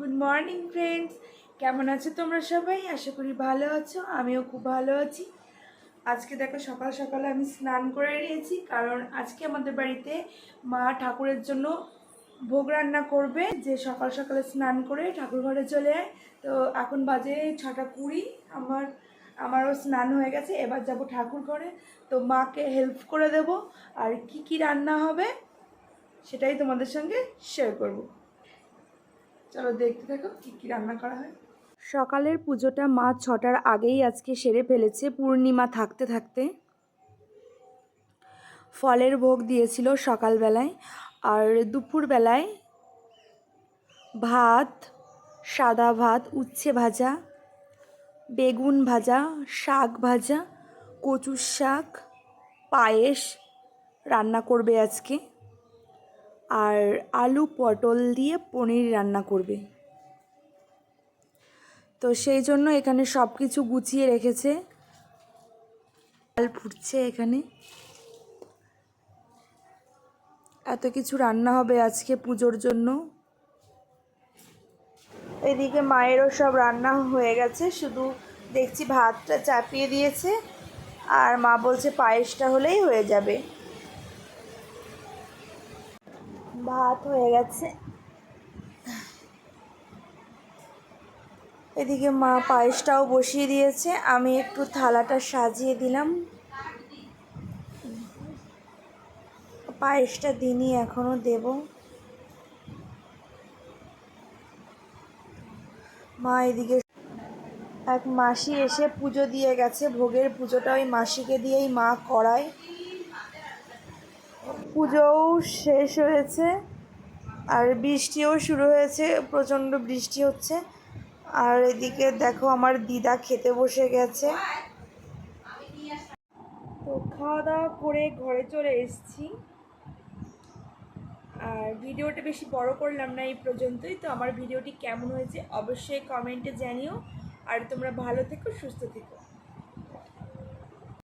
Good morning friends কেমন আছো তোমরা সবাই? আশা করি ভালো আছো, আমিও খুব ভালো আছি। আজকে দেখো, সকাল সকালে আমি স্নান করে নিয়েছি, কারণ আজকে আমাদের বাড়িতে মা ঠাকুরের জন্য ভোগ রান্না করবে। যে সকাল সকালে স্নান করে ঠাকুর ঘরে চলে তো এখন বাজে ছটা কুড়ি, আমার, আমারও স্নান হয়ে গেছে, এবার যাব ঠাকুর ঘরে। তো মাকে হেল্প করে দেব, আর কি কি রান্না হবে সেটাই তোমাদের সঙ্গে শেয়ার করব। চলো দেখতে থাকো, কী কী রান্না করা হয়। সকালের পুজোটা মা ছটার আগেই আজকে সেরে ফেলেছে, পূর্ণিমা থাকতে থাকতে। ফলের ভোগ দিয়েছিল সকালবেলায়, আর দুপুরবেলায় ভাত, সাদা ভাত, উচ্ছে ভাজা, বেগুন ভাজা, শাক ভাজা, কচুর শাক, পায়েস রান্না করবে আজকে। আর আলু পটল দিয়ে পনির রান্না করবে। তো সেই জন্য এখানে সব কিছু গুছিয়ে রেখেছে। ডাল ফুটছে এখানে। এত কিছু রান্না হবে আজকে পুজোর জন্য। এদিকে মায়েরও সব রান্না হয়ে গেছে, শুধু দেখছি ভাতটা চাপিয়ে দিয়েছে। আর মা বলছে পায়েসটা হলেই হয়ে যাবে। ভাত হয়ে গেছে। এদিকে মা পায়েসটাও বসিয়ে দিয়েছে, আমি একটু থালাটা সাজিয়ে দিলাম। পায়েসটা দিনই এখনও দেব। মা এদিকে এক মাসি এসে পুজো দিয়ে গেছে, ভোগের পুজোটা ওই মাসিকে দিয়েই মা করায়। পুজোও শেষ হয়েছে আর বৃষ্টিও শুরু হয়েছে, প্রচণ্ড বৃষ্টি হচ্ছে। আর এদিকে দেখো আমার দিদা খেতে বসে গেছে। তো খাওয়া দাওয়া করে ঘরে চলে এসেছি। আর ভিডিওটা বেশি বড় করলাম না এই পর্যন্তই। তো আমার ভিডিওটি কেমন হয়েছে অবশ্যই কমেন্টে জানিও। আর তোমরা ভালো থেকো, সুস্থ থেকো।